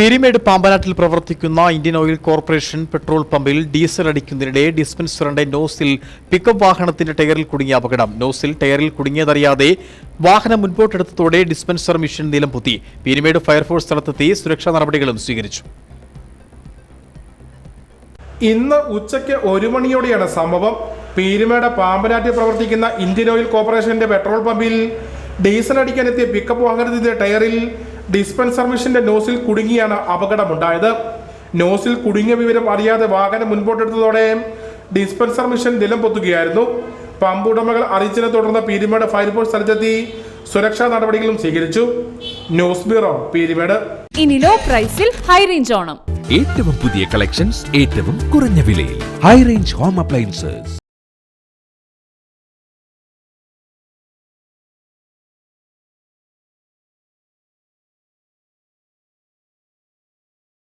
പീരിമേട് പാമ്പനാട്ടിൽ പ്രവർത്തിക്കുന്ന Indian oil corporation petrol പമ്പിൽ ഡീസൽ അടിക്കുന്നതിനിടെ ഡിസ്പെൻസറിന്റെ നോസിൽ പിക്കപ്പ് വാഹനത്തിന്റെ ടയറിൽ കുടുങ്ങിയ അപകടം. നോസിൽ ടയറിൽ കുടുങ്ങിയതറിയാതെ വാഹനം മുൻപോട്ടെടുത്തതോടെ ഡിസ്പെൻസർ മിഷൻ നിലം പൊത്തി പിരിമേട് ഫയർഫോഴ്സ് സ്ഥലത്തെത്തി സുരക്ഷാ നടപടികളും സ്വീകരിച്ചു. ഇന്ന് ഉച്ചയ്ക്ക് ഒരു മണിയോടെയാണ് സംഭവം. പീരുമേട് പാമ്പനാട്ടിൽ പ്രവർത്തിക്കുന്ന ഇന്ത്യൻ ഓയിൽ കോർപ്പറേഷന്റെ പെട്രോൾ പമ്പിൽ ഡീസൽ അടിക്കാനെത്തിയ പിക്കപ്പ് വാഹനത്തിന്റെ ടയറിൽ ഡിസ്പെൻസർ മെഷീന്റെ നോസിൽ കുടുങ്ങിയാണ് അപകടമുണ്ടായത്. നോസിൽ കുടുങ്ങിയ വിവരം അറിയാതെ വാഹനം മുൻപോട്ടെടുത്തതോടെ ഡിസ്പെൻസർ മെഷീൻ നിലം പൊത്തുകയായിരുന്നു പമ്പ് ഉടമകൾ അറിയിച്ചതിനെ തുടർന്ന് പീരുമേട് ഫയർഫോഴ്സ് സ്ഥലത്തെത്തി സുരക്ഷാ നടപടികളും സ്വീകരിച്ചു. News bureau Peermade. ഇനി ലോ പ്രൈസിൽ ഹൈ റേഞ്ച് ഓണം. ഏറ്റവും പുതിയ കളക്ഷൻസ് ഏറ്റവും കുറഞ്ഞ വിലയിൽ. High range home appliances